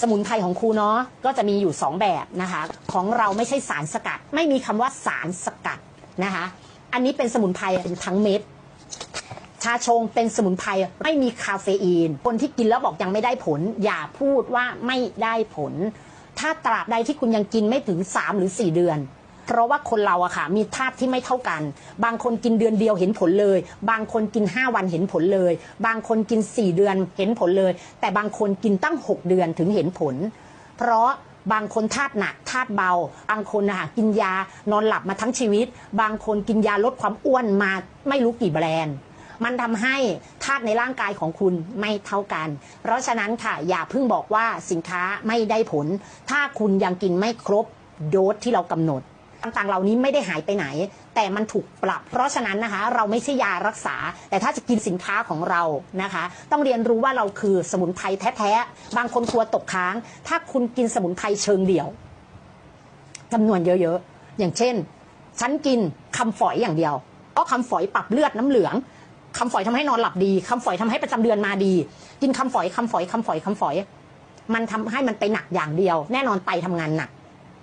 สมุนไพรของครูเนาะก็จะมีอยู่ 2 แบบนะคะ ของเราไม่ใช่สารสกัด ไม่มีคำว่าสารสกัดนะคะ อันนี้เป็นสมุนไพรเป็นทั้งเม็ดชาชงเป็นสมุนไพรไม่มีคาเฟอีน คนที่กินแล้วบอกยังไม่ได้ผล อย่าพูดว่าไม่ได้ผล ถ้าตราบใดที่คุณยังกินไม่ถึง 3 หรือ 4 เดือน เพราะว่าคนเราอะค่ะมีธาตุที่ไม่เท่ากัน บางคนกินเดือนเดียวเห็นผลเลย บางคนกิน 5 วันเห็นผลเลย บางคนกิน 4 เดือนเห็นผลเลย แต่บางคนกินตั้ง 6 เดือนถึงเห็นผล เพราะบางคนธาตุหนักธาตุเบา บางคนนะคะกินยานอนหลับมาทั้งชีวิต บางคนกินยาลดความอ้วนมาไม่รู้กี่แบรนด์ มันทำให้ธาตุในร่างกายของคุณไม่เท่ากัน เพราะฉะนั้นค่ะอย่าเพิ่งบอกว่าสินค้าไม่ได้ผล ถ้าคุณยังกินไม่ครบโดสที่เรากำหนด ต่างๆ เหล่านี้ไม่ได้หายไปไหน แต่มันถูกปรับ เพราะฉะนั้นนะคะ เราไม่ใช่ยารักษา แต่ถ้าจะกินสินค้าของเรานะคะ ต้องเรียนรู้ว่าเราคือสมุนไพรแท้ๆบางคนกลัวตกค้าง ถ้าคุณกินสมุนไพรเชิงเดี่ยวจำนวนเยอะๆอย่างเช่นฉันกินคำฝอยอย่างเดียวเพราะคำฝอยปรับเลือดน้ำเหลืองคำฝอยทำให้นอนหลับดีคำฝอยทำให้ประจำเดือนมาดี กินคำฝอยคำฝอยคำฝอยคำฝอย มันทำให้มันไปหนักอย่างเดียว แน่นอนไตทำงานหนัก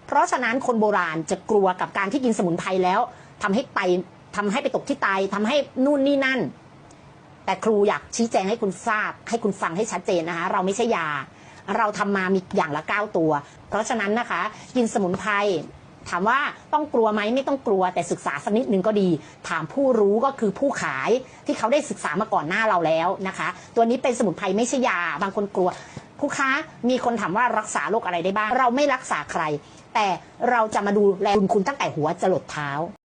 เพราะฉะนั้นคนโบราณจะกลัวกับการที่กินสมุนไพรแล้วทำให้ไตทำให้ไปตกที่ไตทำให้นู่นนี่นั่น แต่ครูอยากชี้แจงให้คุณทราบ ให้คุณฟังให้ชัดเจนนะคะเราไม่ใช่ยา เราทำมามีอย่างละเก้าตัว เพราะฉะนั้นนะคะ กินสมุนไพรถามว่าต้องกลัวไหมไม่ต้องกลัวแต่ศึกษาสักนิดนึงก็ดี ถามผู้รู้ก็คือผู้ขายที่เขาได้ศึกษามาก่อนหน้าเราแล้วนะคะ ตัวนี้เป็นสมุนไพรไม่ใช่ยา บางคนกลัว ครูคะมีคนถามว่ารักษาโรคอะไรได้บ้างเราไม่รักษาใคร แต่เราจะมาดูแลคุณคุณตั้งแต่หัวจะหลดเท้า